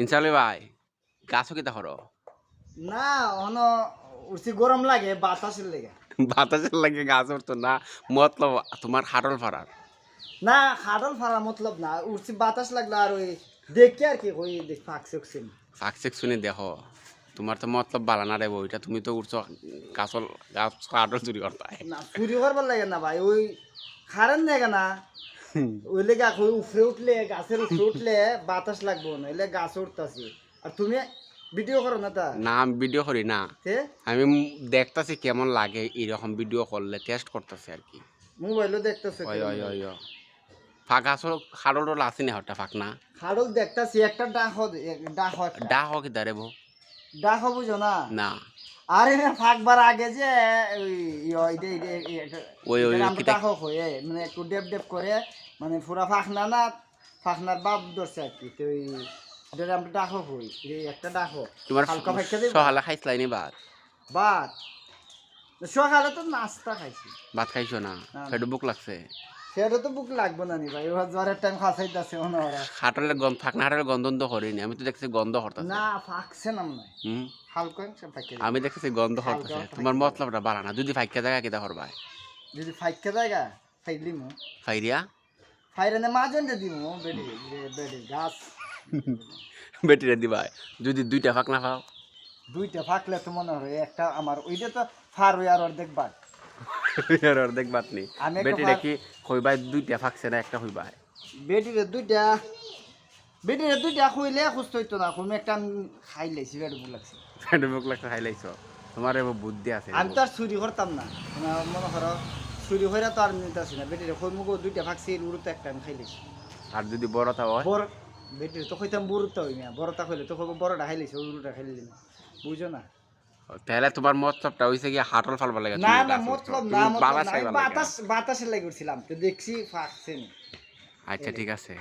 ইনশাল্লাহ ভাই গাছও কিতা করো? না অন উঠছি গরম লাগে বাতাসের লেগে। বাতাসের লাগে গাছ উঠতো না মতলব তোমার হাটল ফাড়ার? না হাটল ফারা মতলব না উঠছি বাতাস লাগল আর ওই দেখি আর কি ওই উঠছি সাকসেক শুনে। দেখো তোমার তো মতলব বালা না রে ওইটা তুমি তো উঠছো গাছল গাছ হাটল চুরি করতাই না চুরি করবার লাগে না ভাই ওই খারেন দেখে না ওই লেগে ওই উপরে উঠলে গাছের উপরে উঠলে বাতাস লাগবো না এলে গাছ উঠতাছি আর তুমি ভিডিও করো না তা? না আমি ভিডিও করি না। আমি দেখতাছি কেমন লাগে এরকম ভিডিও করলে টেস্ট করতেছি আর কি। মোবাইলও দেখতেছে ওই ওই ওই। ফাঁক আসল হাড়ল টোল আছে না হটা ফাঁক না? খাড়ল দেখতাছি একটা ডাক ডাক ডা হোক দারে বো ডাক বুঝো না? না। আরে না ফাঁকবার আগে যে ওই ওই হয়ে মানে একটু ডেপ ডেপ করে মানে পুরা ফাঁকনা না ফাঁকনার বাপ ধরছে আর কি তো ওই ডাক হই একটা ডাক তোমার হালকা ফাঁকা দিব? সহালে খাইছিলাই নি ভাত? বাদ সকালে তো নাস্তা খাইছি। ভাত খাইছো না। পেটে বুক লাগছে? সেটা তো বুক লাগবে না নি ভাই ওরা জ্বরের টাইম খাসাইতেছে ওনারা হাটলের গন্ধ গন্ধ আমি তো দেখছি গন্ধ হরতাছে। না ফাঁকছে হুম? হালকা ফাঁকে আমি দেখছি গন্ধ হরতাছে। তোমার মতলবটা বাড়া না। যদি ফাইকা জায়গা কিতা করবাই যদি ফাইকে জায়গা ফাইলি মু। ফাইরিয়া? ফাইরানে মাজন দে দিমু বেডি বেডি গাছ। দিবাই যদি দুইটা পাও? দুইটা ফাঁকলে তো মনে হয় একটা আমার ওইটা তো ফার ওই আর অর্ধেক বাদ আর অর্ধেক বাত নেই ফাঁক- কি হইবাই দুইটা ফাঁকছে না একটা হইবাই বেটিরে দুইটা বেটিরে দুইটা খুইলে সুস্থ হইতো না কোনো একটা খাই লাইছি বেড বুক লাগছে। পেটে বুক লাগছে খাই লাইছো তোমার এবার বুদ্ধি আছে আমি তো আর চুরি করতাম না। মনে করো চুরি করে তো আর নিতেছি না। বেটিরে কই মুগো দুইটা ফাঁকছি উড়ুতে একটা আমি খাই লাইছি আর যদি বড়টা হয়? বড় বেটিরে তো কইতাম বড়টা হই না বড়টা কইলে তো কইব বড়টা খাই লাইছি উড়ুটা খাই লাইছি বুঝো না? তাহলে তোমার মতলবটা হইছে কি হাটল ফালবা লাগে না না মতলব না মতলব বাতাস বাতাস বাতাসে লাগে উঠছিলাম। তো দেখছি ফাঁকছে আচ্ছা ঠিক আছে।